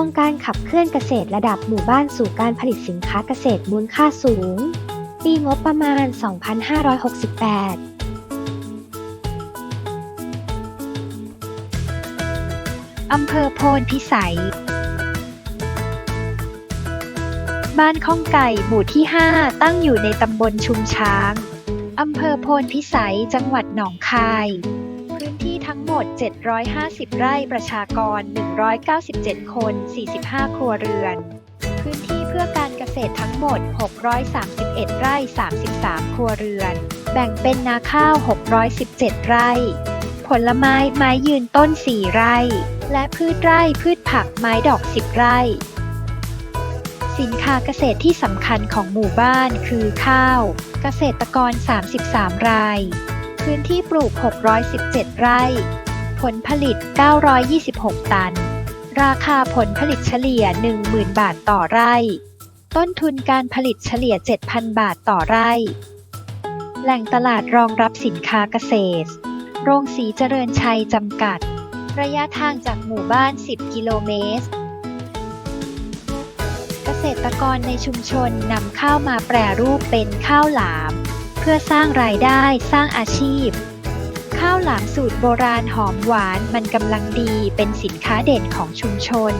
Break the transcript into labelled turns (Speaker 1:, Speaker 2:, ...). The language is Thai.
Speaker 1: โครงการขับเคลื่อนเกษตรระดับหมู่บ้านสู่การผลิตสินค้าเกษตรมูลค่าสูง ปีงบประมาณ 2568
Speaker 2: อำเภอโพนพิสัย บ้านข้องไก่หมู่ที่ 5 ตั้งอยู่ในตำบลชุมช้าง อำเภอโพนพิสัย จังหวัดหนองคาย ด 750 ไร่ประชากร 197 คน 45 ครัวเรือน พื้นที่เพื่อการเกษตรทั้งหมด 631 ไร่ 33 ครัวเรือน แบ่งเป็นนาข้าว 617 ไร่ ผลไม้ไม้ยืนต้น 4 ไร่ และพืชไร่พืชผักไม้ดอก 10 ไร่ สินค้าเกษตรที่สำคัญของหมู่บ้านคือข้าว เกษตรกร 33 รายพื้นที่ปลูก 617 ไร่ ผลผลิต 926 ตัน ราคาผลผลิตเฉลี่ย 10,000 บาทต่อไร่ ต้นทุนการผลิตเฉลี่ย 7,000 บาทต่อไร่ แหล่งตลาดรองรับสินค้าเกษตร โรงสีเจริญชัยจำกัด ระยะทางจากหมู่บ้าน 10 กิโลเมตร เกษตรกรในชุมชนนำข้าวมาแปรรูปเป็นข้าวหลาม เพื่อสร้างรายได้สร้างอาชีพ ข้าวหลามสูตรโบราณหอมหวานมันกำลังดี เป็นสินค้าเด่นของชุมชน